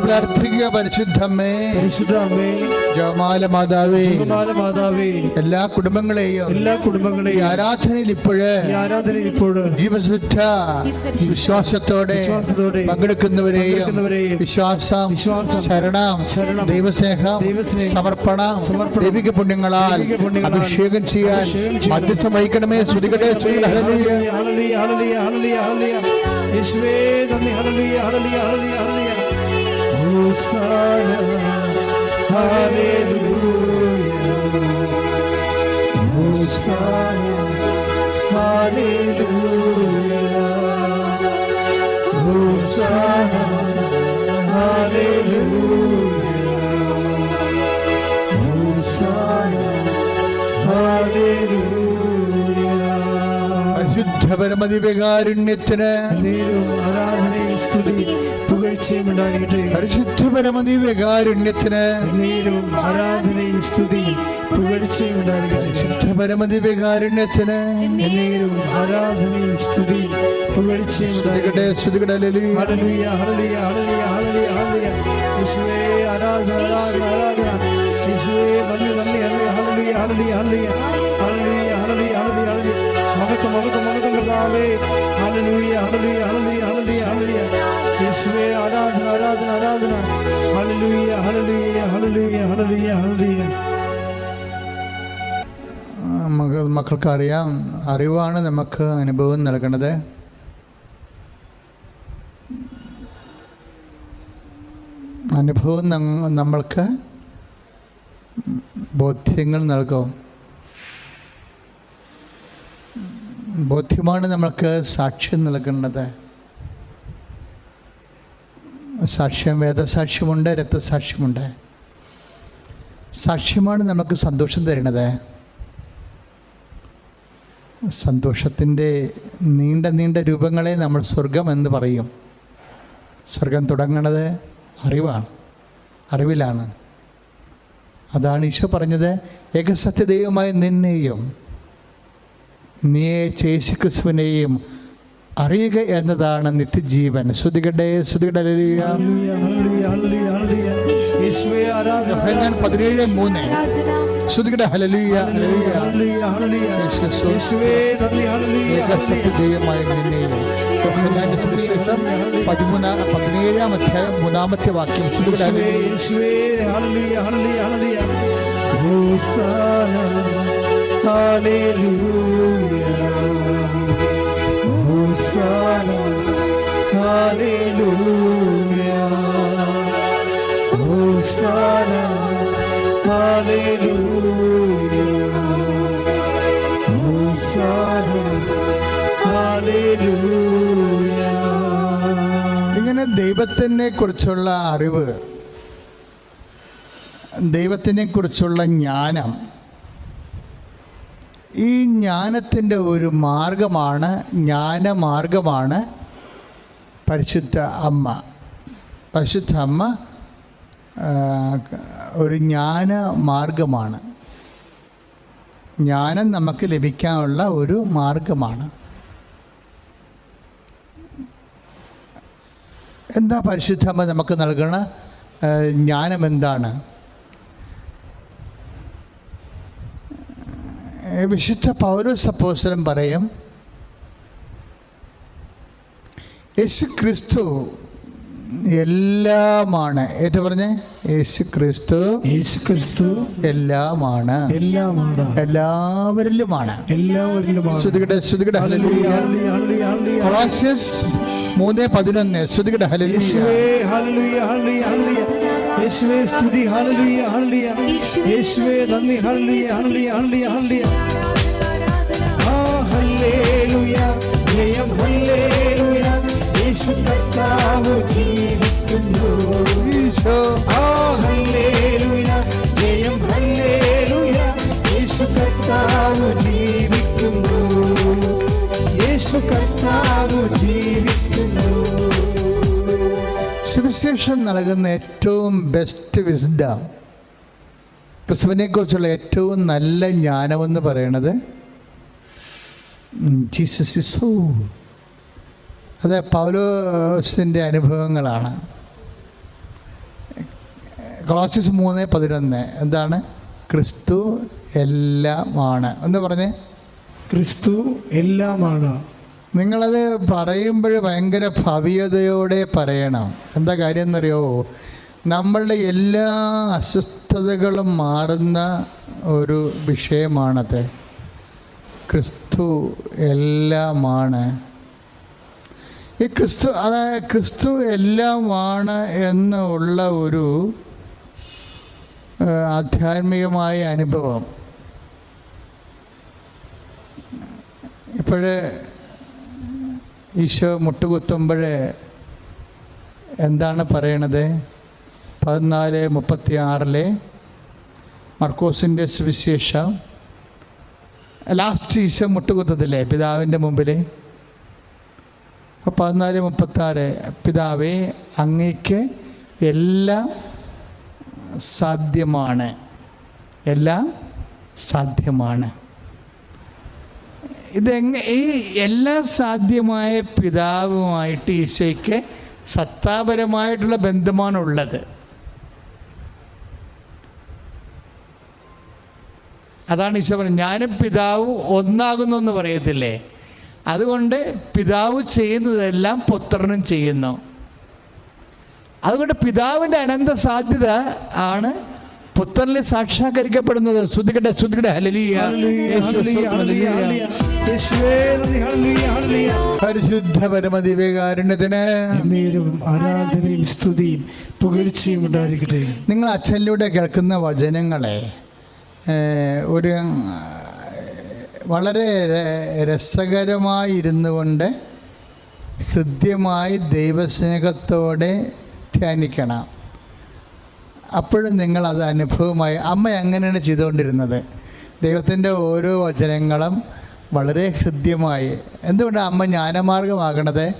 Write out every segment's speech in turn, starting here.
പ്രാർത്ഥിക്കുക പരിശുദ്ധമ്മേ. പരിശുദ്ധമ്മേ. ജമാല മാതാവേ മാതാവേ എല്ലാ കുടുംബങ്ങളെയും. എല്ലാ കുടുംബങ്ങളെയും. ആരാധനയിൽ ഇപ്പോഴ്. ആരാധനയിൽ ഇപ്പോഴ്. ജീവശുദ്ധ വിശ്വാസത്തോടെ വിശ്വാസത്തോടെ പങ്കെടുക്കുന്നവരെയും വിശ്വാസം ശരണം ദൈവസ്നേഹം സമർപ്പണം ദൈവിക പുണ്യങ്ങളാൽ അഭിഷേകം ചെയ്യാൻ മധ്യസ്ഥം വഹിക്കണമേ ശ്രുതികടെ ശ്രീ ഹലിയ ഹലിയ ഹലിയ ഹലിയ യേശുവേ നന്ദി. ഹലിയ ഹലിയ ഹലിയ ഹലിയ Hosanna, Hallelujah, Hosanna, Hallelujah, Hosanna, Hallelujah, Hosanna, Hallelujah. പരിശുദ്ധപരമതി വികാരുണ്യത്തിന് ആരാധനയും സ്തുതി താഴ്ചയുമുണ്ടാകട്ടെ പരിശുദ്ധപരമതി വികാരുണ്യത്തിന് യേശുവേ മകത്ത് മകത്ത് മകത്ത് കർത്താവേ ഹല്ലേലൂയ ഹല്ലേലൂയ ഹല്ലേലൂയ ഹളലിയ യേശുവേ ആരാധന ആരാധന ആരാധന. ഹല്ലേലൂയ ഹല്ലേലൂയ ഹല്ലേലൂയ ഹല്ലേലൂയ ഹല്ലേലൂയ. മക- മക്കൾക്കറിയാം അറിവാണ് നമുക്ക് അനുഭവം നൽകണത്. അനുഭവം നമ്മൾക്ക് ബോധ്യങ്ങൾ നൽകും. ബോധ്യമാണ് നമ്മൾക്ക് സാക്ഷ്യം നൽകുന്നത് സാക്ഷ്യം വേദസാക്ഷ്യമുണ്ട് രക്തസാക്ഷ്യമുണ്ട്. സാക്ഷ്യമാണ് നമുക്ക് സന്തോഷം തരുന്നത്. സന്തോഷത്തിന്റെ നീണ്ട നീണ്ട രൂപങ്ങളെ നമ്മൾ സ്വർഗം എന്ന് പറയും. സ്വർഗം തുടങ്ങുന്നത് അറിവാണ് അറിവിലാണ്. അതാണ് ഈശോ പറഞ്ഞത് ഏകസത്യദൈവമായി നിന്നെയും നീയെ ചേശു ക്രിസ്തുവിനെയും അറിയുക എന്നതാണ് നിത്യജീവൻ. ശ്രുതികട്ടെ ശ്രുതികടലിയ പതിനേഴ് മൂന്ന്. സുവിശേഷം അധ്യായം മൂന്നാമത്തെ വാക്യം. ശ്രുതികട ഇങ്ങനെ ദൈവത്തിനെ കുറിച്ചുള്ള അറിവ് ദൈവത്തിനെ കുറിച്ചുള്ള ജ്ഞാനം ഈ ജ്ഞാനത്തിന്റെ ഒരു മാർഗമാണ് ജ്ഞാനമാർഗമാണ് പരിശുദ്ധ അമ്മ. പരിശുദ്ധ അമ്മ ഒരു ജ്ഞാന മാർഗമാണ് ജ്ഞാനം നമുക്ക് ലഭിക്കാനുള്ള ഒരു മാർഗമാണ്. എന്താ പരിശുദ്ധമ്മ നമുക്ക് നൽകണ ജ്ഞാനം എന്താണ്? വിശുദ്ധ പൗരസപ്പോസരം പറയും യേശു ക്രിസ്തു എല്ലാമാണ്. ഏറ്റു പറഞ്ഞേ? യേശു ക്രിസ്തു യേശു ക്രിസ്തു എല്ലാമാണ്. എല്ലാമാണ്. എല്ലാവരിലുമാണ്. എല്ലാവരിലുമാണ്. ശ്രുതികടെ ശ്രുതികടെ ഹല്ലേലൂയ. കൊളോസ്യസ് മൂന്ന് പതിനൊന്ന്. ശ്രുതികട ഹല്ലേലൂയ, ഹല്ലേലൂയ, ഹല്ലേലൂയ. യേശുവേ സ്തുതി ഹല്ലേലൂയ, ഹല്ലേലൂയ. യേശുവേ നന്ദി ഹല്ലേലൂയ, ഹല്ലേലൂയ. ആ, ഹല്ലേലൂയ, ജയം ഹല്ലേലൂയ. യേശു കർത്താവ് ജീവിക്കുന്നു ഈശോ ആ, ഹല്ലേലൂയ, ജയം ഹല്ലേലൂയ. യേശു കർത്താവ് ജീവിക്കുന്നു യേശു കർത്താവ് സുവിശേഷം നൽകുന്ന ഏറ്റവും ബെസ്റ്റ് വിസ്ഡം ക്രിസ്തുവിനെക്കുറിച്ചുള്ള ഏറ്റവും നല്ല ജ്ഞാനമെന്ന് പറയണത് ജീസസ് ഇസോ അത് പൗലോസിന്റെ അനുഭവങ്ങളാണ്. കൊളോസിസ് മൂന്ന് പതിനൊന്ന് എന്താണ്? ക്രിസ്തു എല്ലാമാണ്. എന്ന് പറഞ്ഞേ? ക്രിസ്തു എല്ലാമാണ്. നിങ്ങളത് പറയുമ്പോൾ ഭയങ്കര ഭവ്യതയോടെ പറയണം. എന്താ കാര്യം എന്നറിയോ നമ്മളുടെ എല്ലാ അസ്വസ്ഥതകളും മാറുന്ന ഒരു വിഷയമാണത്. ക്രിസ്തു എല്ലാമാണ്. ഈ ക്രിസ്തു അതായത് ക്രിസ്തു എല്ലാമാണ് എന്നുള്ള ഒരു ആധ്യാത്മികമായ അനുഭവം. ഇപ്പോഴ് ഈശോ മുട്ടുകുത്തുമ്പോഴേ എന്താണ് പറയണത്? പതിനാല് മുപ്പത്തി ആറിലെ മർക്കോസിന്റെ സുവിശേഷം. ലാസ്റ്റ് ഈശോ മുട്ടുകുത്തത്തില്ലേ പിതാവിന്റെ മുമ്പിൽ അപ്പോൾ പതിനാല് മുപ്പത്താറ് പിതാവേ അങ്ങേക്ക് എല്ലാം സാധ്യമാണ്. എല്ലാം സാധ്യമാണ്. ഇതെങ്ങ ഈ എല്ലാ സാധ്യമായ പിതാവുമായിട്ട് ഈശോയ്ക്ക് സത്താപരമായിട്ടുള്ള ബന്ധമാണുള്ളത്. അതാണ് ഈശോ പറഞ്ഞത്. ഞാനും പിതാവും ഒന്നാകുന്നു എന്ന് പറയത്തില്ലേ? അതുകൊണ്ട് പിതാവ് ചെയ്യുന്നതെല്ലാം പുത്രനും ചെയ്യുന്നു. അതുകൊണ്ട് പിതാവിന്റെ അനന്ത സാധ്യത ആണ് പുത്രനിൽ സാക്ഷാത്കരിക്കപ്പെടുന്നത്. ശ്രുതികട്ടെ ശ്രുതികട്ടെ. പരിശുദ്ധ പരമദിവ്യകാരുണ്യത്തിന് ആരാധനയും സ്തുതിയും പുകഴ്ചയും ഉണ്ടായിരിക്കട്ടെ. നിങ്ങൾ അച്ഛനിലൂടെ കേൾക്കുന്ന വചനങ്ങളെ ഒരു വളരെ രസകരമായിരുന്നു കൊണ്ട് ഹൃദ്യമായി ദൈവസ്നേഹത്തോടെ ധ്യാനിക്കണം. അപ്പോഴും നിങ്ങളത് അനുഭവമായി അമ്മ അങ്ങനെയാണ് ചെയ്തുകൊണ്ടിരുന്നത്? ദൈവത്തിന്റെ ഓരോ വചനങ്ങളും വളരെ ഹൃദ്യമായി. എന്തുകൊണ്ടാണ് അമ്മ ജ്ഞാനമാർഗമാകണത്?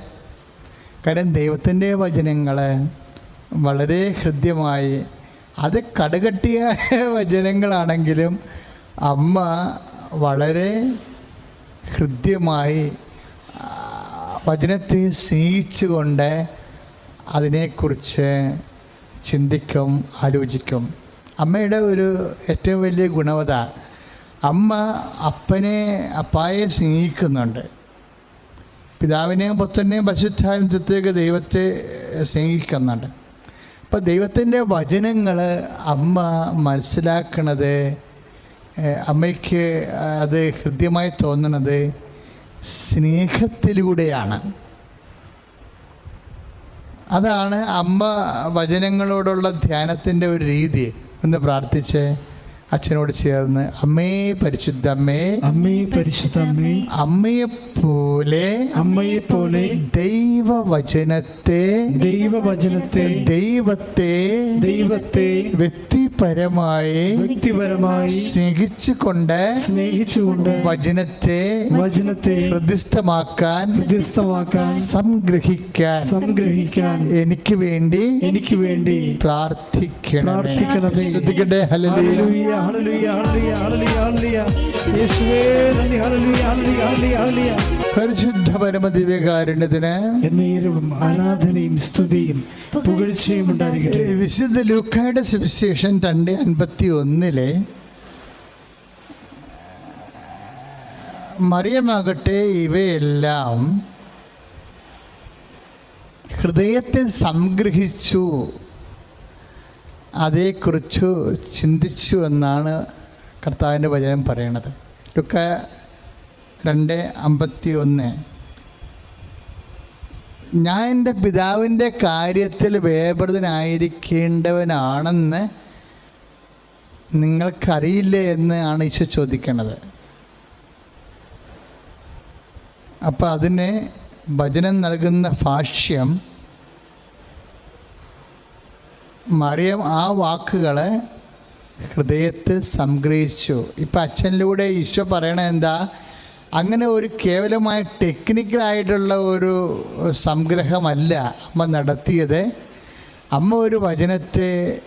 കാരണം ദൈവത്തിന്റെ വചനങ്ങൾ വളരെ ഹൃദ്യമായി. അത് കടുകട്ടിയ വചനങ്ങളാണെങ്കിലും അമ്മ വളരെ ഹൃദ്യമായി വചനത്തെ സ്നേഹിച്ചുകൊണ്ട് അതിനെക്കുറിച്ച് ചിന്തിക്കും ആലോചിക്കും. അമ്മയുടെ ഒരു ഏറ്റവും വലിയ ഗുണവത അമ്മ അപ്പനെ അപ്പായെ സ്നേഹിക്കുന്നുണ്ട്. പിതാവിനെയും പുത്രനെയും പരിശുദ്ധാത്മത്വത്തേക്ക് ദൈവത്തെ സ്നേഹിക്കുന്നുണ്ട്. അപ്പോൾ ദൈവത്തിന്റെ വചനങ്ങൾ അമ്മ മനസ്സിലാക്കണത് അമ്മയ്ക്ക് അത് ഹൃദ്യമായി തോന്നണത് സ്നേഹത്തിലൂടെയാണ്. അതാണ് അമ്മ വചനങ്ങളോടുള്ള ധ്യാനത്തിന്റെ ഒരു രീതി. ഒന്ന് പ്രാർത്ഥിച്ച്. അച്ഛനോട് ചേർന്ന് അമ്മേ പരിശുദ്ധ അമ്മേ അമ്മേ പരിശുദ്ധ അമ്മേ അമ്മയെപ്പോലെ അമ്മയെ പോലെ ദൈവവചനത്തെ ദൈവവചനത്തെ ദൈവത്തെ ദൈവത്തെ വ്യക്തിപരമായി വ്യക്തിപരമായി സ്നേഹിച്ചുകൊണ്ട് സ്നേഹിച്ചുകൊണ്ട് വചനത്തെ വചനത്തെ ഹൃദയസ്ഥമാക്കാൻ ഹൃദയസ്ഥമാക്കാൻ സംഗ്രഹിക്കാൻ സംഗ്രഹിക്കാൻ എനിക്ക് വേണ്ടി എനിക്ക് വേണ്ടി പ്രാർത്ഥിക്കണം പ്രാർത്ഥിക്കണമേ. ശ്രദ്ധിക്കട്ടെ? ഹല്ലേലൂയ. ഹല്ലേലൂയ, ഹല്ലേലൂയ, ഹല്ലേലൂയ, ഹല്ലേലൂയ, ഹല്ലേലൂയ. യേശുവേ ഹല്ലേലൂയ, ഹല്ലേലൂയ, ഹല്ലേലൂയ, ഹല്ലേലൂയ. പരിശുദ്ധ പരമദിവ്യകാരുണ്യത്തിന് എന്നേരവും ആരാധനയും സ്തുതിയും പുകഴ്ചയും ഉണ്ടായിരിക്കട്ടെ വിശുദ്ധ ലൂക്കായുടെ സുവിശേഷം രണ്ട് അൻപത്തി ഒന്നിലെ മറിയമാകട്ടെ ഇവയെല്ലാം ഹൃദയത്തിൽ സംഗ്രഹിച്ചു അതേക്കുറിച്ച് ചിന്തിച്ചു എന്നാണ് കർത്താവിന്റെ വചനം പറയണത്. ലുക്ക രണ്ട് അമ്പത്തി ഒന്ന് ഞാൻ എന്റെ പിതാവിന്റെ കാര്യത്തിൽ വേപൃതനായിരിക്കേണ്ടവനാണെന്ന് നിങ്ങൾക്കറിയില്ലേ എന്ന് ആണ് ഈശോ ചോദിക്കണത്. അപ്പോൾ അതിന് ഭജനം നൽകുന്ന ഭാഷ്യം മറിയം ആ വാക്കുകളെ ഹൃദയത്തിൽ സംഗ്രഹിച്ചു. ഇപ്പം അച്ഛനിലൂടെ ഈശോ പറയണത് എന്താ? അങ്ങനെ ഒരു കേവലമായ ടെക്നിക്കലായിട്ടുള്ള ഒരു സംഗ്രഹമല്ല അമ്മ നടത്തിയത്. അമ്മ ഒരു വചനത്തെ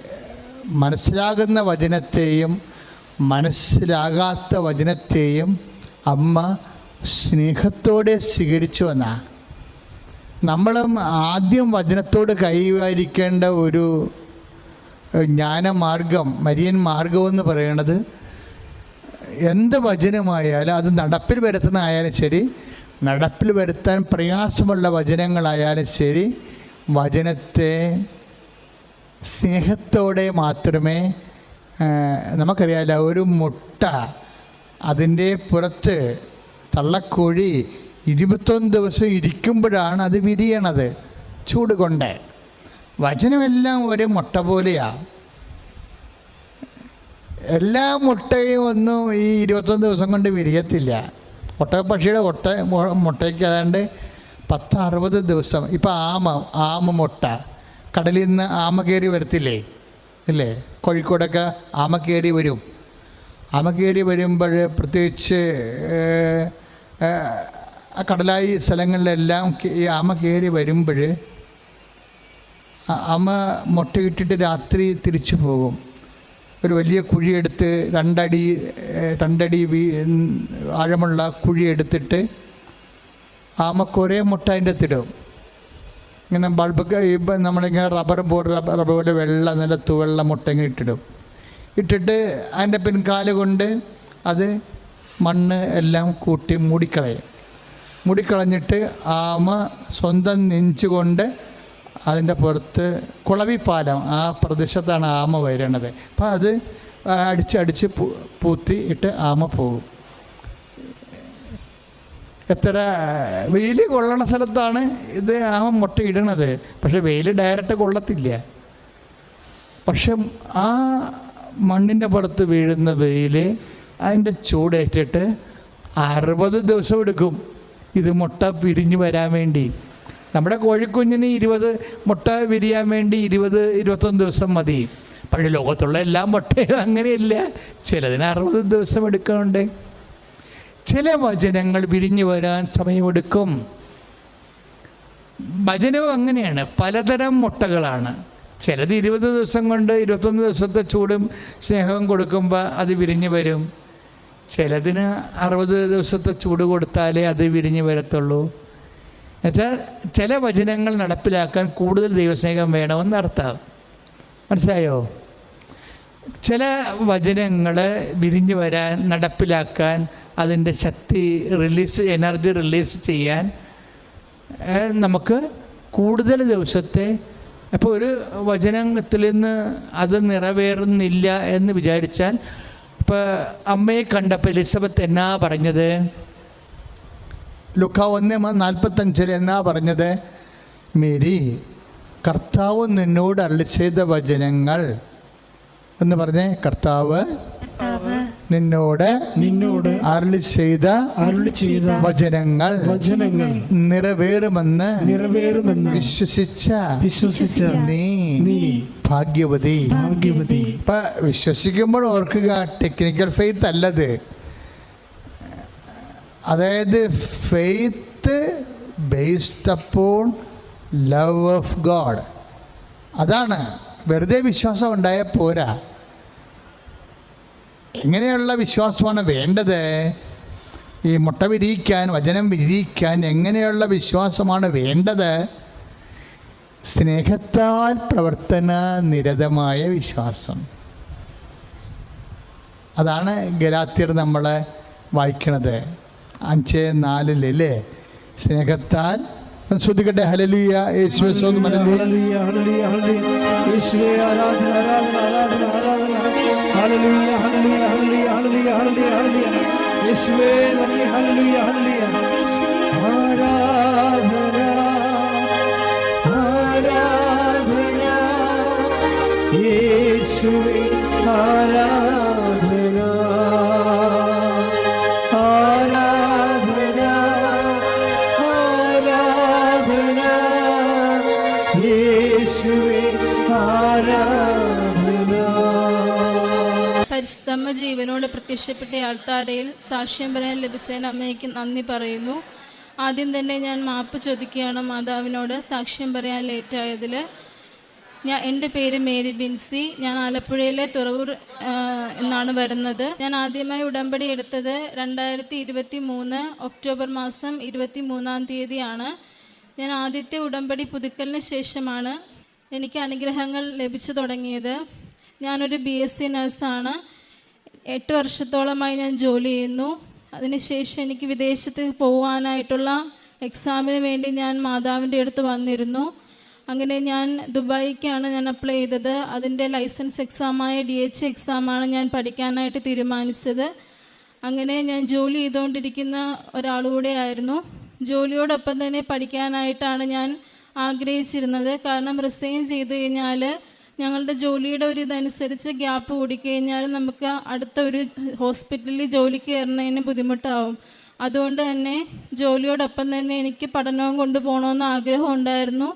മനസ്സിലാകുന്ന വചനത്തെയും മനസ്സിലാകാത്ത വചനത്തെയും അമ്മ സ്നേഹത്തോടെ സ്വീകരിച്ചു എന്നാ. നമ്മളും ആദ്യം വചനത്തോട് കൈവരിക്കേണ്ട ഒരു ജ്ഞാനമാർഗം മരിയൻ മാർഗം എന്ന് പറയുന്നത് എന്ത് വചനമായാലും അത് നടപ്പിൽ വരുത്തുന്നതായാലും ശരി നടപ്പിൽ വരുത്താൻ പ്രയാസമുള്ള വചനങ്ങളായാലും ശരി വചനത്തെ സ്നേഹത്തോടെ മാത്രമേ നമുക്കറിയാമല്ല ഒരു മുട്ട അതിന്റെ പുറത്ത് തള്ളക്കോഴി ഇരുപത്തൊന്ന് ദിവസം ഇരിക്കുമ്പോഴാണ് അത് വിരിയണത് ചൂട് കൊണ്ട്. വചനമെല്ലാം ഒരു മുട്ട പോലെയാണ് എല്ലാ മുട്ടയും ഒന്നും ഈ ഇരുപത്തൊന്ന് ദിവസം കൊണ്ട് വിരിയത്തില്ല. ഒട്ടകപ്പക്ഷിയുടെ ഒട്ട മുട്ടയ്ക്ക് ഏതാണ്ട് പത്ത് അറുപത് ദിവസം. ഇപ്പം ആമ ആമ മുട്ട. കടലിൽ നിന്ന് ആമ കയറി വരത്തില്ലേ? ഇല്ലേ? കോഴിക്കോടൊക്കെ ആമ കയറി വരും. ആമ കയറി വരുമ്പോൾ പ്രത്യേകിച്ച് കടലായി സ്ഥലങ്ങളിലെല്ലാം ഈ ആമ കയറി വരുമ്പോൾ അമ്മ മുട്ടയിട്ടിട്ട് രാത്രി തിരിച്ചു പോകും. ഒരു വലിയ കുഴിയെടുത്ത് രണ്ടടി രണ്ടടി വീ ആഴമുള്ള കുഴിയെടുത്തിട്ട് ആമക്ക് ഒരേ മുട്ട അതിന്റെ അകത്തിടും ഇങ്ങനെ ബൾബൊക്കെ ഇപ്പം നമ്മളിങ്ങനെ റബ്ബർ പോലെ റബ്ബർ പോലെ വെള്ള നല്ല തുവെള്ള മുട്ട ഇങ്ങനെ ഇട്ടിടും. ഇട്ടിട്ട് അതിന്റെ പിൻകാൽ കൊണ്ട് അത് മണ്ണ് എല്ലാം കൂട്ടി മൂടിക്കളയും. മൂടിക്കളഞ്ഞിട്ട് ആമ സ്വന്തം നെഞ്ചുകൊണ്ട് അതിന്റെ പുറത്ത് കുളവിപ്പാലം ആ പ്രദേശത്താണ് ആമ വരണത് അപ്പം അത് അടിച്ചടിച്ച് പൂത്തി ഇട്ട് ആമ പോകും. എത്ര വെയിൽ കൊള്ളണ സ്ഥലത്താണ് ഇത് ആമ മുട്ട ഇടണത്. പക്ഷെ വെയിൽ ഡയറക്റ്റ് കൊള്ളത്തില്ല. പക്ഷെ ആ മണ്ണിന്റെ പുറത്ത് വീഴുന്ന വെയിൽ അതിന്റെ ചൂടേറ്റിട്ട് അറുപത് ദിവസം എടുക്കും ഇത് മുട്ട പിരിഞ്ഞു വരാൻ വേണ്ടി. നമ്മുടെ കോഴിക്കുഞ്ഞിന് ഇരുപത് മുട്ട വിരിയാൻ വേണ്ടി ഇരുപത് ഇരുപത്തൊന്ന് ദിവസം മതി. പക്ഷേ ലോകത്തുള്ള എല്ലാ മുട്ടയും അങ്ങനെയല്ല. ചിലതിന് അറുപത് ദിവസം എടുക്കുന്നുണ്ട് ചില വചനങ്ങൾ വിരിഞ്ഞു വരാൻ സമയമെടുക്കും. വചനവും അങ്ങനെയാണ്. പലതരം മുട്ടകളാണ്. ചിലത് ഇരുപത് ദിവസം കൊണ്ട് ഇരുപത്തൊന്ന് ദിവസത്തെ ചൂടും സ്നേഹവും കൊടുക്കുമ്പോൾ അത് വിരിഞ്ഞു വരും. ചിലതിന് അറുപത് ദിവസത്തെ ചൂട് കൊടുത്താലേ അത് വിരിഞ്ഞു വരത്തുള്ളൂ. എന്നുവെച്ചാൽ ചില വചനങ്ങൾ നടപ്പിലാക്കാൻ കൂടുതൽ ദൈവസ്നേഹം വേണമെന്ന് അർത്ഥം. മനസ്സിലായോ? ചില വചനങ്ങൾ വിരിഞ്ഞു വരാൻ നടപ്പിലാക്കാൻ അതിന്റെ ശക്തി റിലീസ് എനർജി റിലീസ് ചെയ്യാൻ നമുക്ക് കൂടുതൽ ദിവസത്തെ അപ്പോൾ ഒരു വചനത്തിൽ നിന്ന് അത് നിറവേറുന്നില്ല എന്ന് വിചാരിച്ചാൽ ഇപ്പോൾ അമ്മയെ കണ്ടപ്പോൾ എലിസബത്ത് എന്നാ പറഞ്ഞത്? ലുക്ക ഒന്ന് നാൽപ്പത്തഞ്ചിൽ എന്നാ പറഞ്ഞത്? മേരി കർത്താവ് നിന്നോട് അരളി ചെയ്ത വചനങ്ങൾ എന്ന് പറഞ്ഞേ കർത്താവ് നിന്നോട് നിന്നോട് അരളി ചെയ്ത അരുളി ചെയ്ത വചനങ്ങൾ വചനങ്ങൾ നിറവേറുമെന്ന് നിറവേറുമെന്ന് വിശ്വസിച്ച വിശ്വസിച്ച നീ നീ ഭാഗ്യവതി. ഭാഗ്യവതി. ഇപ്പൊ വിശ്വസിക്കുമ്പോൾ ഓർക്കുക ടെക്നിക്കൽ ഫെയ്ത്ത് അല്ലത്. അതായത് faith based upon love of God അതാണ്. വെറുതെ വിശ്വാസം ഉണ്ടായ പോരാ. എങ്ങനെയുള്ള വിശ്വാസമാണ് വേണ്ടത്? ഈ മുട്ട വിരിയിക്കാൻ വചനം വിരിയിക്കാൻ എങ്ങനെയുള്ള വിശ്വാസമാണ് വേണ്ടത്? സ്നേഹത്താൽ പ്രവർത്തന നിരതമായ വിശ്വാസം. അതാണ് ഗലാത്യർ നമ്മളെ വായിക്കണത്. അഞ്ച് നാലിലല്ലേ സ്നേഹത്താൽ ശ്രദ്ധിക്കട്ടെ. ഹലലിയ യേശുവേ. യേശുവേ ആരാധന ആരാധന ആരാധന പരിശുദ്ധമ്മ ജീവനോട് പ്രത്യക്ഷപ്പെട്ട ആൾത്താരയിൽ സാക്ഷ്യം പറയാൻ ലഭിച്ചതിന് അമ്മയ്ക്ക് നന്ദി പറയുന്നു. ആദ്യം തന്നെ ഞാൻ മാപ്പ് ചോദിക്കുകയാണ് മാതാവിനോട് സാക്ഷ്യം പറയാൻ ലേറ്റായതിൽ ഞാൻ എന്റെ പേര് മേരി ബിൻസി. ഞാൻ ആലപ്പുഴയിലെ തുറവൂർ എന്നാണ് വരുന്നത്. ഞാൻ ആദ്യമായി ഉടമ്പടി എടുത്തത് രണ്ടായിരത്തി ഇരുപത്തി മൂന്ന് ഒക്ടോബർ മാസം ഇരുപത്തി മൂന്നാം തീയതിയാണ്. ഞാൻ ആദ്യത്തെ ഉടമ്പടി പുതുക്കലിന് ശേഷമാണ് എനിക്ക് അനുഗ്രഹങ്ങൾ ലഭിച്ചു തുടങ്ങിയത്. ഞാനൊരു ബി എസ് സി നഴ്സാണ് എട്ട് വർഷത്തോളമായി ഞാൻ ജോലി ചെയ്യുന്നു. അതിനുശേഷം എനിക്ക് വിദേശത്ത് പോകാനായിട്ടുള്ള എക്സാമിന് വേണ്ടി ഞാൻ മാതാവിന്റെ അടുത്ത് വന്നിരുന്നു. അങ്ങനെ ഞാൻ ദുബായിക്കാണ് ഞാൻ അപ്ലൈ ചെയ്തത്. അതിന്റെ ലൈസൻസ് എക്സാമായ ഡി എച്ച് എക്സാമാണ് ഞാൻ പഠിക്കാനായിട്ട് തീരുമാനിച്ചത്. അങ്ങനെ ഞാൻ ജോലി ചെയ്തുകൊണ്ടിരിക്കുന്ന ഒരാളുകൂടെ ആയിരുന്നു. ജോലിയോടൊപ്പം തന്നെ പഠിക്കാനായിട്ടാണ് ഞാൻ ആഗ്രഹിച്ചിരുന്നത്. കാരണം റിസൈൻ ചെയ്ത് കഴിഞ്ഞാൽ ഞങ്ങളുടെ ജോലിയുടെ ഒരു ഇതനുസരിച്ച് ഗ്യാപ്പ് കൂടിക്കഴിഞ്ഞാൽ നമുക്ക് അടുത്ത ഒരു ഹോസ്പിറ്റലിൽ ജോലിക്ക് കയറുന്നതിന് ബുദ്ധിമുട്ടാവും. അതുകൊണ്ട് തന്നെ ജോലിയോടൊപ്പം തന്നെ എനിക്ക് പഠനവും കൊണ്ടുപോകണമെന്ന് ആഗ്രഹം ഉണ്ടായിരുന്നു.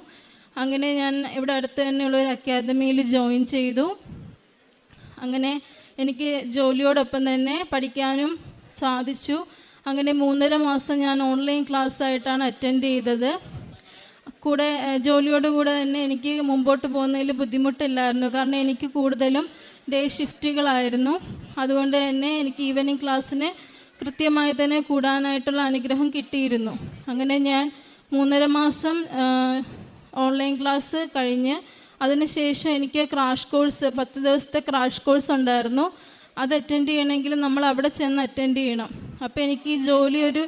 അങ്ങനെ ഞാൻ ഇവിടെ അടുത്ത് തന്നെയുള്ള ഒരു അക്കാദമിയിൽ ജോയിൻ ചെയ്തു. അങ്ങനെ എനിക്ക് ജോലിയോടൊപ്പം തന്നെ പഠിക്കാനും സാധിച്ചു. അങ്ങനെ മൂന്നര മാസം ഞാൻ ഓൺലൈൻ ക്ലാസ്സായിട്ടാണ് അറ്റൻഡ് ചെയ്തത്. കൂടെ ജോലിയോട് കൂടെ തന്നെ എനിക്ക് മുമ്പോട്ട് പോകുന്നതിൽ ബുദ്ധിമുട്ടില്ലായിരുന്നു. കാരണം എനിക്ക് കൂടുതലും ഡേ ഷിഫ്റ്റുകളായിരുന്നു അതുകൊണ്ട് തന്നെ എനിക്ക് ഈവനിങ് ക്ലാസ്സിന് കൃത്യമായി തന്നെ കൂടാനായിട്ടുള്ള അനുഗ്രഹം കിട്ടിയിരുന്നു. അങ്ങനെ ഞാൻ മൂന്നര മാസം ഓൺലൈൻ ക്ലാസ് കഴിഞ്ഞ് അതിനുശേഷം എനിക്ക് ക്രാഷ് കോഴ്സ് പത്ത് ദിവസത്തെ ക്രാഷ് കോഴ്സ് ഉണ്ടായിരുന്നു. അത് അറ്റൻഡ് ചെയ്യണമെങ്കിൽ നമ്മൾ അവിടെ ചെന്ന് അറ്റൻഡ് ചെയ്യണം. അപ്പോൾ എനിക്ക് ഈ ജോലി ഒരു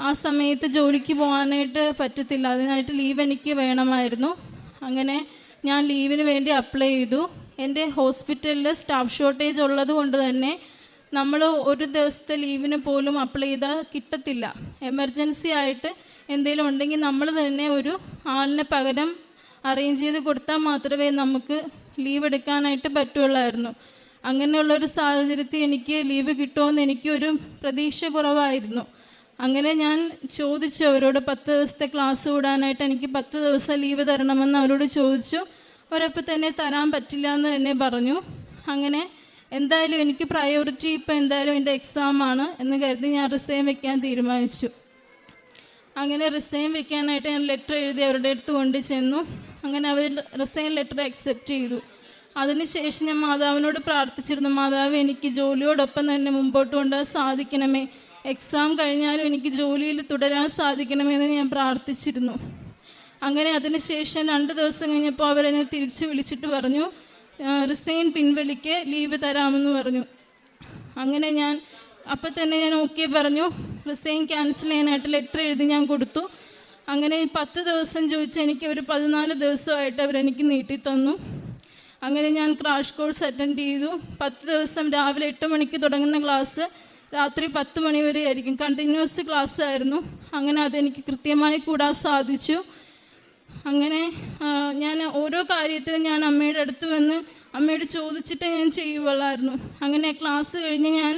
ആ സമയത്ത് ജോലിക്ക് പോകാനായിട്ട് പറ്റത്തില്ല. അതിനായിട്ട് ലീവ് എനിക്ക് വേണമായിരുന്നു. അങ്ങനെ ഞാൻ ലീവിന് വേണ്ടി അപ്ലൈ ചെയ്തു. എന്റെ ഹോസ്പിറ്റലിൽ സ്റ്റാഫ് ഷോർട്ടേജ് ഉള്ളത് കൊണ്ട് തന്നെ നമ്മൾ ഒരു ദിവസത്തെ ലീവിന് പോലും അപ്ലൈ ചെയ്താൽ കിട്ടത്തില്ല. എമർജൻസി ആയിട്ട് എന്തെങ്കിലും ഉണ്ടെങ്കിൽ നമ്മൾ തന്നെ ഒരു ആളിനെ പകരം അറേഞ്ച് ചെയ്ത് കൊടുത്താൽ മാത്രമേ നമുക്ക് ലീവ് എടുക്കാനായിട്ട് പറ്റുള്ളായിരുന്നു. അങ്ങനെയുള്ളൊരു സാഹചര്യത്തിൽ എനിക്ക് ലീവ് കിട്ടുമെന്ന് എനിക്കൊരു പ്രതീക്ഷ കുറവായിരുന്നു. അങ്ങനെ ഞാൻ ചോദിച്ചു അവരോട് പത്ത് ദിവസത്തെ ക്ലാസ് വിടാനായിട്ട് എനിക്ക് പത്ത് ദിവസം ലീവ് തരണമെന്ന് അവരോട് ചോദിച്ചു. അവരപ്പോൾ തന്നെ തരാൻ പറ്റില്ല എന്ന് തന്നെ പറഞ്ഞു. അങ്ങനെ എന്തായാലും എനിക്ക് പ്രയോറിറ്റി ഇപ്പോൾ എന്തായാലും എന്റെ എക്സാമാണ് എന്ന് കരുതി ഞാൻ റിസൈൻ വെക്കാൻ തീരുമാനിച്ചു. അങ്ങനെ റിസൈൻ വെക്കാനായിട്ട് ഞാൻ ലെറ്റർ എഴുതി അവരുടെ അടുത്ത് കൊണ്ട് ചെന്നു. അങ്ങനെ അവർ റിസൈൻ ലെറ്റർ അക്സെപ്റ്റ് ചെയ്തു. അതിനുശേഷം ഞാൻ മാതാവിനോട് പ്രാർത്ഥിച്ചിരുന്നു. മാതാവ് എനിക്ക് ജോലിയോടൊപ്പം തന്നെ മുമ്പോട്ട് കൊണ്ടുപോകാൻ സാധിക്കണമേ. എക്സാം കഴിഞ്ഞാലും എനിക്ക് ജോലിയിൽ തുടരാൻ സാധിക്കണമെന്ന് ഞാൻ പ്രാർത്ഥിച്ചിരുന്നു. അങ്ങനെ അതിനുശേഷം രണ്ട് ദിവസം കഴിഞ്ഞപ്പോൾ അവരെന്നെ തിരിച്ചു വിളിച്ചിട്ട് പറഞ്ഞു റിസൈൻ പിൻവലിക്ക് ലീവ് തരാമെന്ന് പറഞ്ഞു. അങ്ങനെ ഞാൻ അപ്പം തന്നെ ഞാൻ ഓക്കെ പറഞ്ഞു. റിസൈൻ ക്യാൻസൽ ചെയ്യാനായിട്ട് ലെറ്റർ എഴുതി ഞാൻ കൊടുത്തു. അങ്ങനെ പത്ത് ദിവസം ചോദിച്ചാൽ എനിക്ക് ഒരു പതിനാല് ദിവസമായിട്ട് അവരെനിക്ക് നീട്ടി തന്നു. അങ്ങനെ ഞാൻ ക്രാഷ് കോഴ്സ് അറ്റൻഡ് ചെയ്തു. പത്ത് ദിവസം രാവിലെ എട്ട് മണിക്ക് തുടങ്ങുന്ന ക്ലാസ് രാത്രി പത്ത് മണി വരെ ആയിരിക്കും. കണ്ടിന്യൂസ് ക്ലാസ് ആയിരുന്നു. അങ്ങനെ അതെനിക്ക് കൃത്യമായി കൂടാൻ സാധിച്ചു. അങ്ങനെ ഞാൻ ഓരോ കാര്യത്തിലും ഞാൻ അമ്മയുടെ അടുത്ത് വന്ന് അമ്മയോട് ചോദിച്ചിട്ട് ഞാൻ ചെയ്യുവള്ളായിരുന്നു അങ്ങനെ ക്ലാസ് കഴിഞ്ഞ് ഞാൻ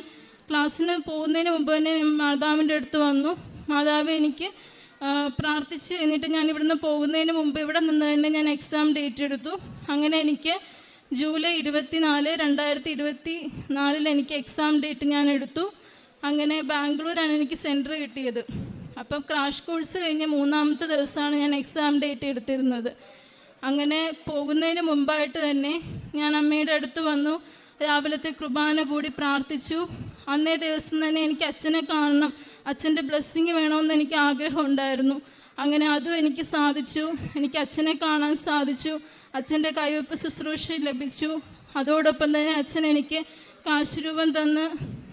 ക്ലാസ്സിന് പോകുന്നതിന് മുമ്പ് തന്നെ മാതാവിന്റെ അടുത്ത് വന്നു. മാതാവ് എനിക്ക് പ്രാർത്ഥിച്ച് എന്നിട്ട് ഞാൻ ഇവിടുന്ന് പോകുന്നതിന് മുമ്പ് ഇവിടെ നിന്ന് തന്നെ ഞാൻ എക്സാം ഡേറ്റ് എടുത്തു. അങ്ങനെ എനിക്ക് ജൂലൈ ഇരുപത്തി നാല് രണ്ടായിരത്തി ഇരുപത്തി നാലിൽ എനിക്ക് എക്സാം ഡേറ്റ് ഞാൻ എടുത്തു. അങ്ങനെ ബാംഗ്ലൂരാണ് എനിക്ക് സെന്റർ കിട്ടിയത്. അപ്പം ക്രാഷ് കോഴ്സ് കഴിഞ്ഞ് മൂന്നാമത്തെ ദിവസമാണ് ഞാൻ എക്സാം ഡേറ്റ് എടുത്തിരുന്നത്. അങ്ങനെ പോകുന്നതിന് മുമ്പായിട്ട് തന്നെ ഞാൻ അമ്മയുടെ അടുത്ത് വന്നു. രാവിലത്തെ കുർബാന കൂടി പ്രാർത്ഥിച്ചു. അന്നേ ദിവസം തന്നെ എനിക്ക് അച്ഛനെ കാണണം. അച്ഛന്റെ ബ്ലെസ്സിങ് വേണമെന്ന് എനിക്ക് ആഗ്രഹം ഉണ്ടായിരുന്നു. അങ്ങനെ അതും എനിക്ക് സാധിച്ചു. എനിക്ക് അച്ഛനെ കാണാൻ സാധിച്ചു. അച്ഛന്റെ കൈവപ്പ് ശുശ്രൂഷ ലഭിച്ചു. അതോടൊപ്പം തന്നെ അച്ഛൻ എനിക്ക് കാശ് രൂപം തന്ന്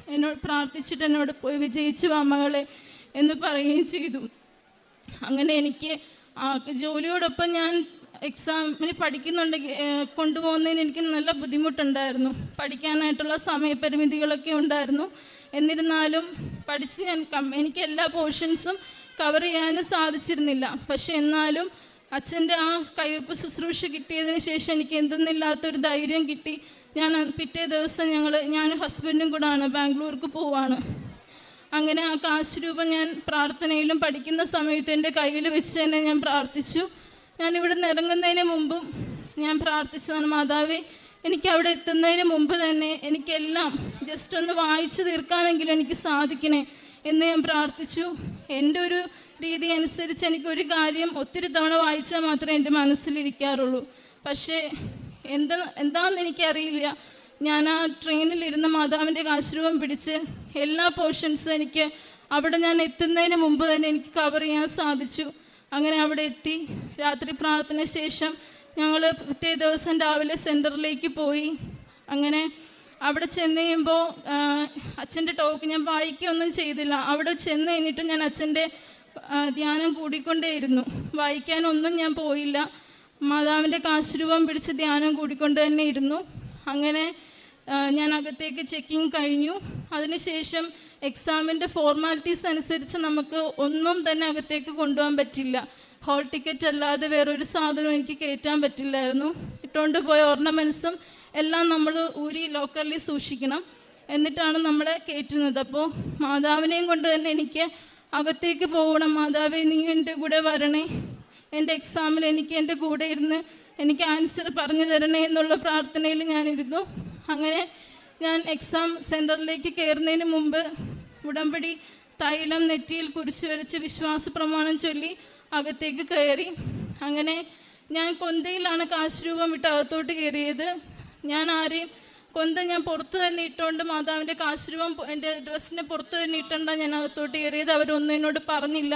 എന്നോട് പ്രാർത്ഥിച്ചിട്ട് എന്നോട് പോയി വിജയിച്ചു വാ മകളെ എന്ന് പറയുകയും ചെയ്തു. അങ്ങനെ എനിക്ക് ജോലിയോടൊപ്പം ഞാൻ എക്സാമിന് പഠിക്കുന്നുണ്ടെങ്കിൽ ഏഹ്, കൊണ്ടുപോകുന്നതിന് എനിക്ക് നല്ല ബുദ്ധിമുട്ടുണ്ടായിരുന്നു. പഠിക്കാനായിട്ടുള്ള സമയപരിമിതികളൊക്കെ ഉണ്ടായിരുന്നു. എന്നിരുന്നാലും പഠിച്ച് ഞാൻ എനിക്ക് എല്ലാ പോർഷൻസും കവർ ചെയ്യാനും സാധിച്ചിരുന്നില്ല. പക്ഷെ എന്നാലും അച്ഛന്റെ ആ കൈവപ്പ് ശുശ്രൂഷ കിട്ടിയതിന് ശേഷം എനിക്ക് എന്തെന്നില്ലാത്തൊരു ധൈര്യം കിട്ടി. ഞാൻ പിറ്റേ ദിവസം ഞങ്ങൾ ഞാൻ ഹസ്ബൻഡും കൂടാണ് ബാംഗ്ലൂർക്ക് പോവാണ്. അങ്ങനെ ആ കാശ് രൂപം ഞാൻ പ്രാർത്ഥനയിലും പഠിക്കുന്ന സമയത്ത് എന്റെ കയ്യിൽ വെച്ച് തന്നെ ഞാൻ പ്രാർത്ഥിച്ചു. ഞാൻ ഇവിടെ നിന്ന് ഇറങ്ങുന്നതിന് മുമ്പും ഞാൻ പ്രാർത്ഥിച്ചതാണ് മാതാവേ എനിക്ക് അവിടെ എത്തുന്നതിന് മുമ്പ് തന്നെ എനിക്കെല്ലാം ജസ്റ്റ് ഒന്ന് വായിച്ചു തീർക്കാനെങ്കിലും എനിക്ക് സാധിക്കണേ എന്ന് ഞാൻ പ്രാർത്ഥിച്ചു. എന്റെ ഒരു രീതി അനുസരിച്ച് എനിക്കൊരു കാര്യം ഒത്തിരി തവണ വായിച്ചാൽ മാത്രമേ എന്റെ മനസ്സിലിരിക്കാറുള്ളൂ. പക്ഷേ എന്താ എന്താണെന്ന് എനിക്കറിയില്ല. ഞാൻ ആ ട്രെയിനിലിരുന്ന മാതാവിന്റെ കാശ്രൂപം പിടിച്ച് എല്ലാ പോർഷൻസും എനിക്ക് അവിടെ ഞാൻ എത്തുന്നതിന് മുമ്പ് തന്നെ എനിക്ക് കവർ ചെയ്യാൻ സാധിച്ചു. അങ്ങനെ അവിടെ എത്തി. രാത്രി പ്രാർത്ഥന ശേഷം ഞങ്ങൾ പിറ്റേ ദിവസം രാവിലെ സെന്ററിലേക്ക് പോയി. അങ്ങനെ അവിടെ ചെന്ന് കഴിയുമ്പോൾ അച്ഛന്റെ ടോക്ക് ഞാൻ വായിക്കുകയൊന്നും ചെയ്തില്ല. അവിടെ ചെന്ന് കഴിഞ്ഞിട്ട് ഞാൻ അച്ഛന്റെ ധ്യാനം കൂടിക്കൊണ്ടേയിരുന്നു. വായിക്കാനൊന്നും ഞാൻ പോയില്ല. മാതാവിന്റെ കാശുരൂപം പിടിച്ച് ധ്യാനം കൂടിക്കൊണ്ട് തന്നെ ഇരുന്നു. അങ്ങനെ ഞാൻ അകത്തേക്ക് ചെക്കിങ് കഴിഞ്ഞു. അതിനുശേഷം എക്സാമിന്റെ ഫോർമാലിറ്റീസ് അനുസരിച്ച് നമുക്ക് ഒന്നും തന്നെ അകത്തേക്ക് കൊണ്ടുപോകാൻ പറ്റില്ല. ഹോൾ ടിക്കറ്റ് അല്ലാതെ വേറൊരു സാധനവും എനിക്ക് കയറ്റാൻ പറ്റില്ലായിരുന്നു. ഇട്ടുകൊണ്ട് പോയ ഓർണമെന്റ്സും എല്ലാം നമ്മൾ ഊരി ലോക്കറിൽ സൂക്ഷിക്കണം. എന്നിട്ടാണ് നമ്മളെ കയറ്റുന്നത്. അപ്പോൾ മാതാവിനെയും കൊണ്ട് തന്നെ എനിക്ക് അകത്തേക്ക് പോകണം മാതാവേ നീ എന്റെ കൂടെ വരണേ. എന്റെ എക്സാമിൽ എനിക്ക് എന്റെ കൂടെ ഇരുന്ന് എനിക്ക് ആൻസർ പറഞ്ഞു തരണേ എന്നുള്ള പ്രാർത്ഥനയിൽ ഞാനിരുന്നു. അങ്ങനെ ഞാൻ എക്സാം സെന്ററിലേക്ക് കയറുന്നതിന് മുമ്പ് ഉടമ്പടി തൈലം നെറ്റിയിൽ കുരിശ് വരച്ച് വിശ്വാസ പ്രമാണം ചൊല്ലി അകത്തേക്ക് കയറി. അങ്ങനെ ഞാൻ കൊന്തയിലാണ് കാശ് രൂപം വിട്ട് അകത്തോട്ട് കയറിയത്. ഞാൻ ആരെയും കൊന്ത ഞാൻ പുറത്ത് തന്നെ ഇട്ടുകൊണ്ട് മാതാവിന്റെ കാശ് രൂപം എന്റെ ഡ്രസ്സിനെ പുറത്ത് തന്നെ ഇട്ടുകൊണ്ടാണ് ഞാൻ അകത്തോട്ട് കയറിയത്. അവരൊന്നും എന്നോട് പറഞ്ഞില്ല.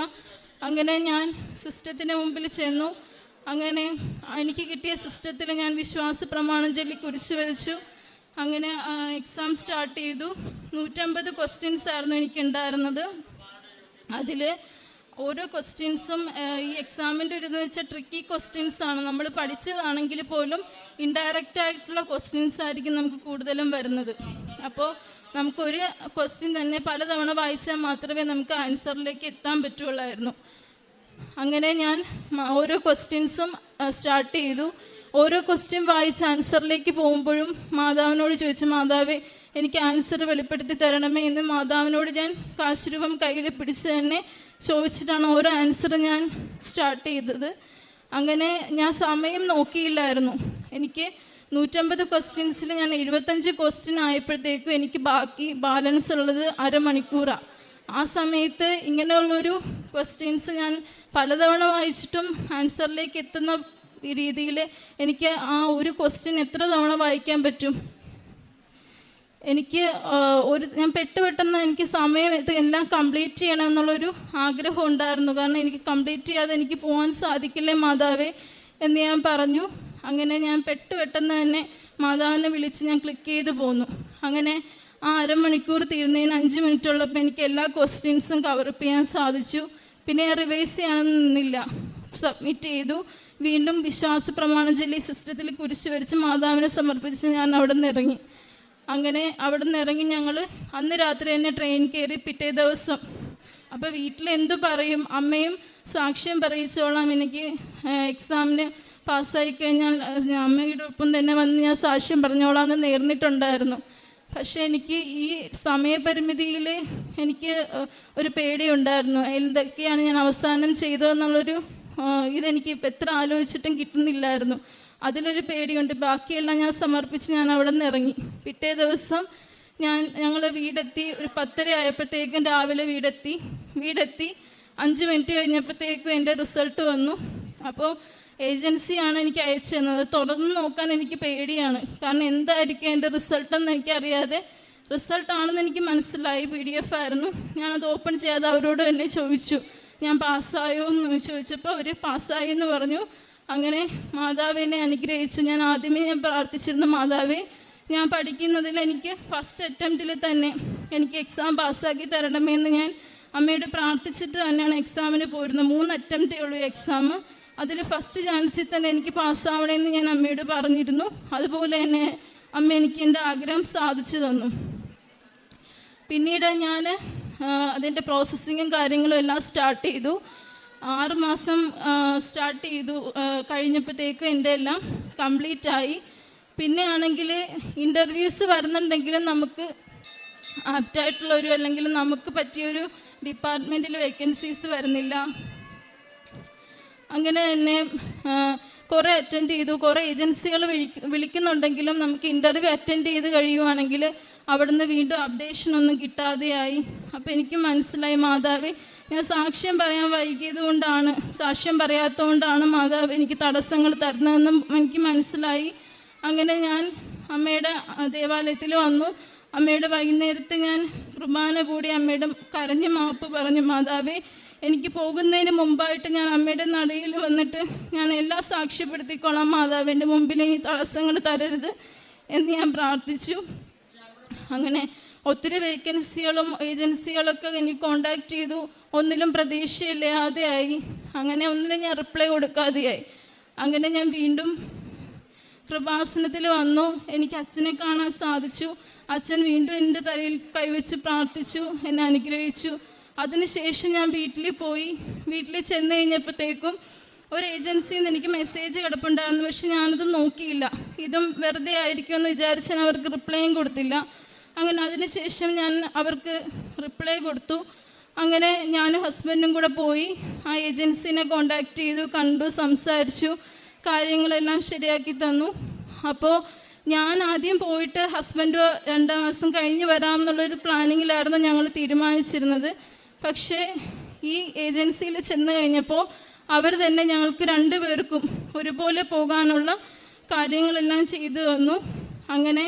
അങ്ങനെ ഞാൻ സിസ്റ്റത്തിന് മുമ്പിൽ ചെന്നു. അങ്ങനെ എനിക്ക് കിട്ടിയ സിസ്റ്റത്തിൽ ഞാൻ വിശ്വാസ പ്രമാണം ചൊല്ലി കുരിശു വലിച്ചു അങ്ങനെ എക്സാം സ്റ്റാർട്ട് ചെയ്തു. നൂറ്റമ്പത് ക്വസ്റ്റ്യൻസ് ആയിരുന്നു എനിക്ക് ഉണ്ടായിരുന്നത് അതിൽ ഓരോ ക്വസ്റ്റ്യൻസും ഈ എക്സാമിന്റെ ഒരു ഇതെന്ന് വെച്ചാൽ ട്രിക്കി ക്വസ്റ്റ്യൻസ് ആണ്. നമ്മൾ പഠിച്ചതാണെങ്കിൽ പോലും ഇൻഡയറക്റ്റ് ആയിട്ടുള്ള ക്വസ്റ്റ്യൻസ് ആയിരിക്കും നമുക്ക് കൂടുതലും വരുന്നത്. അപ്പോൾ നമുക്കൊരു ക്വസ്റ്റ്യൻ തന്നെ പലതവണ വായിച്ചാൽ മാത്രമേ നമുക്ക് ആൻസറിലേക്ക് എത്താൻ പറ്റുള്ളായിരുന്നു. അങ്ങനെ ഞാൻ ഓരോ ക്വസ്റ്റ്യൻസും സ്റ്റാർട്ട് ചെയ്തു. ഓരോ ക്വസ്റ്റ്യൻ വായിച്ച് ആൻസറിലേക്ക് പോകുമ്പോഴും മാതാവിനോട് ചോദിച്ചു മാതാവേ എനിക്ക് ആൻസർ വെളിപ്പെടുത്തി തരണമേ എന്ന് മാതാവിനോട് ഞാൻ കാശുരൂപം കയ്യിൽ പിടിച്ച് തന്നെ ചോദിച്ചിട്ടാണ് ഓരോ ആൻസർ ഞാൻ സ്റ്റാർട്ട് ചെയ്തത്. അങ്ങനെ ഞാൻ സമയം നോക്കിയില്ലായിരുന്നു. എനിക്ക് നൂറ്റമ്പത് ക്വസ്റ്റ്യൻസിൽ ഞാൻ എഴുപത്തഞ്ച് ക്വസ്റ്റ്യൻ ആയപ്പോഴത്തേക്കും എനിക്ക് ബാക്കി ബാലൻസ് ഉള്ളത് അരമണിക്കൂറാണ് ആ സമയത്ത് ഇങ്ങനെയുള്ളൊരു ക്വസ്റ്റ്യൻസ് ഞാൻ പലതവണ വായിച്ചിട്ടും ആൻസറിലേക്ക് എത്തുന്ന രീതിയിൽ എനിക്ക് ആ ഒരു ക്വസ്റ്റ്യൻ എത്ര തവണ വായിക്കാൻ പറ്റും? എനിക്ക് ഒരു ഞാൻ പെട്ട് പെട്ടെന്ന് എനിക്ക് സമയം ഇത് എല്ലാം കംപ്ലീറ്റ് ചെയ്യണം എന്നുള്ളൊരു ആഗ്രഹം ഉണ്ടായിരുന്നു. കാരണം എനിക്ക് കംപ്ലീറ്റ് ചെയ്യാതെ എനിക്ക് പോകാൻ സാധിക്കില്ലേ മാതാവേ എന്ന് ഞാൻ പറഞ്ഞു. അങ്ങനെ ഞാൻ പെട്ട് പെട്ടെന്ന് തന്നെ മാതാവിനെ വിളിച്ച് ഞാൻ ക്ലിക്ക് ചെയ്ത് പോന്നു. അങ്ങനെ ആ അരമണിക്കൂർ തീരുന്നതിന് അഞ്ച് മിനിറ്റ് ഉള്ളപ്പോൾ എനിക്ക് എല്ലാ ക്വസ്റ്റ്യൻസും കവറപ്പ് ചെയ്യാൻ സാധിച്ചു. പിന്നെ റിവൈസ് ചെയ്യാനൊന്നില്ല നിന്നില്ല. സബ്മിറ്റ് ചെയ്തു. വീണ്ടും വിശ്വാസ പ്രമാണം ചൊല്ലി സിസ്റ്റത്തിൽ കുരിശ് വരച്ച് മാതാവിനെ സമർപ്പിച്ച് ഞാൻ അവിടെ നിന്ന് ഇറങ്ങി. അങ്ങനെ അവിടെ നിന്ന് ഇറങ്ങി ഞങ്ങൾ അന്ന് രാത്രി തന്നെ ട്രെയിൻ കയറി പിറ്റേ ദിവസം. അപ്പോൾ വീട്ടിൽ എന്തു പറയും? അമ്മയും സാക്ഷ്യം പറയിച്ചോളാം. എനിക്ക് എക്സാമിന് പാസ്സായി കഴിഞ്ഞാൽ അമ്മയുടെ ഒപ്പം തന്നെ വന്ന് ഞാൻ സാക്ഷ്യം പറഞ്ഞോളാം എന്ന് നേർന്നിട്ടുണ്ടായിരുന്നു. പക്ഷേ എനിക്ക് ഈ സമയപരിമിതിയിൽ എനിക്ക് ഒരു പേടിയുണ്ടായിരുന്നു. എന്തൊക്കെയാണ് ഞാൻ അവസാനം ചെയ്തതെന്നുള്ളൊരു ഇതെനിക്ക് ഇപ്പം എത്ര ആലോചിച്ചിട്ടും കിട്ടുന്നില്ലായിരുന്നു. അതിലൊരു പേടിയുണ്ട്. ബാക്കിയെല്ലാം ഞാൻ സമർപ്പിച്ച് ഞാൻ അവിടെ നിന്ന് ഇറങ്ങി. പിറ്റേ ദിവസം ഞാൻ ഞങ്ങൾ വീടെത്തി ഒരു പത്തര ആയപ്പോഴത്തേക്കും രാവിലെ വീടെത്തി. വീടെത്തി അഞ്ച് മിനിറ്റ് കഴിഞ്ഞപ്പോഴത്തേക്കും എന്റെ റിസൾട്ട് വന്നു. അപ്പോൾ ഏജൻസിയാണ് എനിക്ക് അയച്ചു തന്നത് തുറന്ന് നോക്കാൻ എനിക്ക് പേടിയാണ്. കാരണം എന്തായിരിക്കും എന്റെ റിസൾട്ടെന്ന് എനിക്കറിയാതെ റിസൾട്ടാണെന്ന് എനിക്ക് മനസ്സിലായി. പി ഡി എഫ് ആയിരുന്നു. ഞാനത് ഓപ്പൺ ചെയ്യാതെ അവരോട് തന്നെ ചോദിച്ചു. ഞാൻ പാസ്സായോ എന്ന് ചോദിച്ചപ്പോൾ അവർ പാസ്സായി എന്ന് പറഞ്ഞു. അങ്ങനെ മാതാവിനെ അനുഗ്രഹിച്ചു. ഞാൻ ആദ്യമേ ഞാൻ പ്രാർത്ഥിച്ചിരുന്നു മാതാവേ ഞാൻ പഠിക്കുന്നതിൽ എനിക്ക് ഫസ്റ്റ് അറ്റംപ്റ്റിൽ തന്നെ എനിക്ക് എക്സാം പാസ്സാക്കി തരണമെന്ന് ഞാൻ അമ്മയോട് പ്രാർത്ഥിച്ചിട്ട് തന്നെയാണ് എക്സാമിന് പോയിരുന്നത്. മൂന്ന് അറ്റംപ്റ്റേ ഉള്ളൂ എക്സാം അതിൽ ഫസ്റ്റ് ചാൻസിൽ തന്നെ എനിക്ക് പാസ്സാവണമെന്ന് ഞാൻ അമ്മയോട് പറഞ്ഞിരുന്നു. അതുപോലെ തന്നെ അമ്മ എനിക്ക് എന്റെ ആഗ്രഹം സാധിച്ചു തന്നു. പിന്നീട് ഞാൻ അതിന്റെ പ്രോസസ്സിങ്ങും കാര്യങ്ങളും എല്ലാം സ്റ്റാർട്ട് ചെയ്തു. ആറുമാസം സ്റ്റാർട്ട് ചെയ്തു. കഴിഞ്ഞപ്പോഴത്തേക്കും എന്റെ എല്ലാം കംപ്ലീറ്റ് ആയി. പിന്നെ ആണെങ്കിൽ ഇന്റർവ്യൂസ് വരുന്നുണ്ടെങ്കിലും നമുക്ക് ആപ്റ്റായിട്ടുള്ളൊരു അല്ലെങ്കിൽ നമുക്ക് പറ്റിയൊരു ഡിപ്പാർട്ട്മെന്റിൽ വേക്കൻസീസ് വരുന്നില്ല. അങ്ങനെ തന്നെ കുറേ അറ്റൻഡ് ചെയ്തു. കുറേ ഏജൻസികൾ വിളിക്കുന്നുണ്ടെങ്കിലും നമുക്ക് ഇന്റർവ്യൂ അറ്റൻഡ് ചെയ്ത് കഴിയുവാണെങ്കിൽ അവിടുന്ന് വീണ്ടും അപ്ഡേഷൻ ഒന്നും കിട്ടാതെയായി. അപ്പോൾ എനിക്ക് മനസ്സിലായി മാതാവ് ഞാൻ സാക്ഷ്യം പറയാൻ വൈകിയത് കൊണ്ടാണ് സാക്ഷ്യം പറയാത്തതുകൊണ്ടാണ് മാതാവ് എനിക്ക് തടസ്സങ്ങൾ തരുന്നതെന്നും എനിക്ക് മനസ്സിലായി. അങ്ങനെ ഞാൻ അമ്മയുടെ ദേവാലയത്തിൽ വന്നു. അമ്മയുടെ വൈകുന്നേരത്ത് ഞാൻ കുർബാന കൂടി അമ്മയുടെ കരഞ്ഞ് മാപ്പ് പറഞ്ഞു മാതാവേ എനിക്ക് പോകുന്നതിന് മുമ്പായിട്ട് ഞാൻ അമ്മയുടെ നടയിൽ വന്നിട്ട് ഞാൻ എല്ലാം സാക്ഷ്യപ്പെടുത്തിക്കോളാം മാതാവിന്റെ മുമ്പിൽ ഇനി തടസ്സങ്ങൾ തരരുത് എന്ന് ഞാൻ പ്രാർത്ഥിച്ചു. അങ്ങനെ ഒത്തിരി വേക്കൻസികളും ഏജൻസികളൊക്കെ എനിക്ക് കോണ്ടാക്ട് ചെയ്തു. ഒന്നിലും പ്രതീക്ഷയില്ലാതെയായി. അങ്ങനെ ഒന്നിനും ഞാൻ റിപ്ലൈ കൊടുക്കാതെയായി. അങ്ങനെ ഞാൻ വീണ്ടും കൃപാസനത്തിൽ വന്നു. എനിക്ക് അച്ഛനെ കാണാൻ സാധിച്ചു. അച്ഛൻ വീണ്ടും എന്റെ തലയിൽ കൈവച്ച് പ്രാർത്ഥിച്ചു എന്നെ അനുഗ്രഹിച്ചു. അതിനുശേഷം ഞാൻ വീട്ടിൽ പോയി. വീട്ടിൽ ചെന്ന് കഴിഞ്ഞപ്പോഴത്തേക്കും ഒരു ഏജൻസിയിൽ നിന്ന് എനിക്ക് മെസ്സേജ് കിടപ്പുണ്ടായിരുന്നു. പക്ഷെ ഞാനത് നോക്കിയില്ല. ഇതും വെറുതെ ആയിരിക്കുമെന്ന് വിചാരിച്ച് ഞാൻ അവർക്ക് റിപ്ലൈയും കൊടുത്തില്ല. അങ്ങനെ അതിനുശേഷം ഞാൻ അവർക്ക് റിപ്ലൈ കൊടുത്തു. അങ്ങനെ ഞാനും ഹസ്ബൻഡും കൂടെ പോയി. ആ ഏജൻസിനെ കോണ്ടാക്ട് ചെയ്തു കണ്ടു സംസാരിച്ചു. കാര്യങ്ങളെല്ലാം ശരിയാക്കി തന്നു. അപ്പോൾ ഞാൻ ആദ്യം പോയിട്ട് ഹസ്ബൻഡ് രണ്ടാം മാസം കഴിഞ്ഞ് വരാമെന്നുള്ളൊരു പ്ലാനിങ്ങിലായിരുന്നു ഞങ്ങൾ തീരുമാനിച്ചിരുന്നത്. പക്ഷേ ഈ ഏജൻസിയിൽ ചെന്ന് കഴിഞ്ഞപ്പോൾ അവർ തന്നെ ഞങ്ങൾക്ക് രണ്ടുപേർക്കും ഒരുപോലെ പോകാനുള്ള കാര്യങ്ങളെല്ലാം ചെയ്തു തന്നു. അങ്ങനെ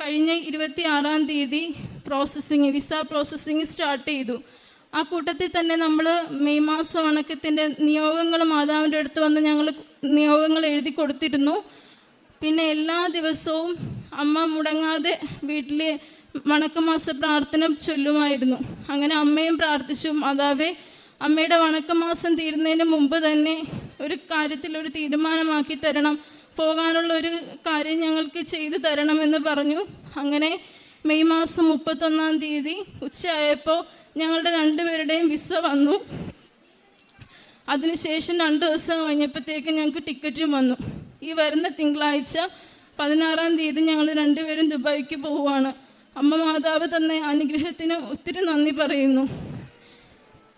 കഴിഞ്ഞ ഇരുപത്തി ആറാം തീയതി പ്രോസസ്സിങ് വിസ പ്രോസസ്സിങ് സ്റ്റാർട്ട് ചെയ്തു. ആ കൂട്ടത്തിൽ തന്നെ നമ്മൾ മെയ് മാസം വണക്കത്തിന്റെ നിയോഗങ്ങൾ മാതാവിന്റെ അടുത്ത് വന്ന് ഞങ്ങൾ നിയോഗങ്ങൾ എഴുതി കൊടുത്തിരുന്നു. പിന്നെ എല്ലാ ദിവസവും അമ്മ മുടങ്ങാതെ വീട്ടിൽ വണക്കമാസ പ്രാർത്ഥന ചൊല്ലുമായിരുന്നു. അങ്ങനെ അമ്മയും പ്രാർത്ഥിച്ചു മാതാവേ അമ്മയുടെ വണക്കമാസം തീരുന്നതിന് മുമ്പ് തന്നെ ഒരു കാര്യത്തിൽ ഒരു തീരുമാനമാക്കി തരണം. പോകാനുള്ള ഒരു കാര്യം ഞങ്ങൾക്ക് ചെയ്തു തരണമെന്ന് പറഞ്ഞു. അങ്ങനെ മെയ് മാസം മുപ്പത്തൊന്നാം തീയതി ഉച്ചയായപ്പോൾ ഞങ്ങളുടെ രണ്ടുപേരുടെയും വിസ വന്നു. അതിനുശേഷം രണ്ട് ദിവസം കഴിഞ്ഞപ്പോഴത്തേക്ക് ഞങ്ങൾക്ക് ടിക്കറ്റും വന്നു. ഈ വരുന്ന തിങ്കളാഴ്ച പതിനാറാം തീയതി ഞങ്ങൾ രണ്ടുപേരും ദുബായിക്ക് പോവുകയാണ്. അമ്മ മാതാവ് തന്ന അനുഗ്രഹത്തിന് ഒത്തിരി നന്ദി പറയുന്നു.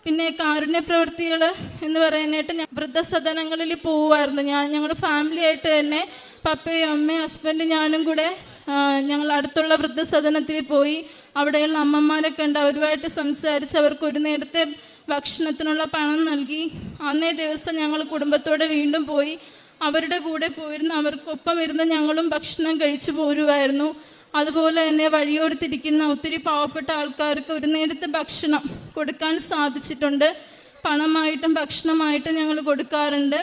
പിന്നെ കാരുണ്യ പ്രവൃത്തികൾ എന്ന് പറയാനായിട്ട് ഞാൻ വൃദ്ധസദനങ്ങളിൽ പോവുമായിരുന്നു. ഞാൻ ഞങ്ങളുടെ ഫാമിലി ആയിട്ട് തന്നെ പപ്പയും അമ്മയും ഹസ്ബൻഡ് ഞാനും കൂടെ ഞങ്ങൾ അടുത്തുള്ള വൃദ്ധസദനത്തിൽ പോയി അവിടെയുള്ള അമ്മമാരൊക്കെ ഉണ്ട്. അവരുമായിട്ട് സംസാരിച്ച് അവർക്ക് ഒരു നേരത്തെ ഭക്ഷണത്തിനുള്ള പണം നൽകി. അന്നേ ദിവസം ഞങ്ങൾ കുടുംബത്തോടെ വീണ്ടും പോയി. അവരുടെ കൂടെ പോയിരുന്ന അവർക്കൊപ്പം ഇരുന്ന് ഞങ്ങളും ഭക്ഷണം കഴിച്ചു പോരുമായിരുന്നു. അതുപോലെ തന്നെ വഴിയോടുത്തിരിക്കുന്ന ഒത്തിരി പാവപ്പെട്ട ആൾക്കാർക്ക് ഒരു നേരത്തെ ഭക്ഷണം കൊടുക്കാൻ സാധിച്ചിട്ടുണ്ട്. പണമായിട്ടും ഭക്ഷണമായിട്ടും ഞങ്ങൾ കൊടുക്കാറുണ്ട്.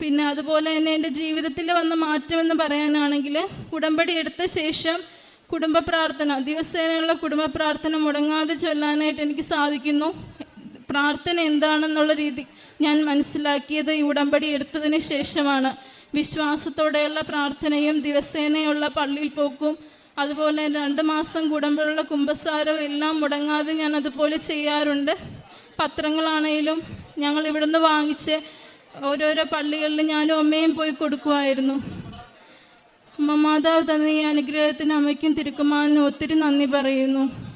പിന്നെ അതുപോലെ തന്നെ എന്റെ ജീവിതത്തിൽ വന്ന മാറ്റമെന്ന് പറയാനാണെങ്കിൽ ഉടമ്പടി എടുത്ത ശേഷം കുടുംബ പ്രാർത്ഥന ദിവസേനയുള്ള കുടുംബ പ്രാർത്ഥന മുടങ്ങാതെ ചൊല്ലാനായിട്ട് എനിക്ക് സാധിക്കുന്നു. പ്രാർത്ഥന എന്താണെന്നുള്ള രീതി ഞാൻ മനസ്സിലാക്കിയത് ഈ ഉടമ്പടി എടുത്തതിന് ശേഷമാണ്. വിശ്വാസത്തോടെയുള്ള പ്രാർത്ഥനയും ദിവസേനയുള്ള പള്ളിയിൽ പോക്കും അതുപോലെ രണ്ട് മാസം കൂടുമ്പോഴുള്ള കുമ്പസാരവും എല്ലാം മുടങ്ങാതെ ഞാൻ അതുപോലെ ചെയ്യാറുണ്ട്. പത്രങ്ങളാണെങ്കിലും ഞങ്ങൾ ഇവിടുന്ന് വാങ്ങിച്ച് ഓരോരോ പള്ളികളിൽ ഞാനും അമ്മയും പോയി കൊടുക്കുമായിരുന്നു. അമ്മ മാതാവ് തന്നെ ഈ അനുഗ്രഹത്തിന് അമ്മയ്ക്കും തിരുക്കുമാനും ഒത്തിരി നന്ദി പറയുന്നു.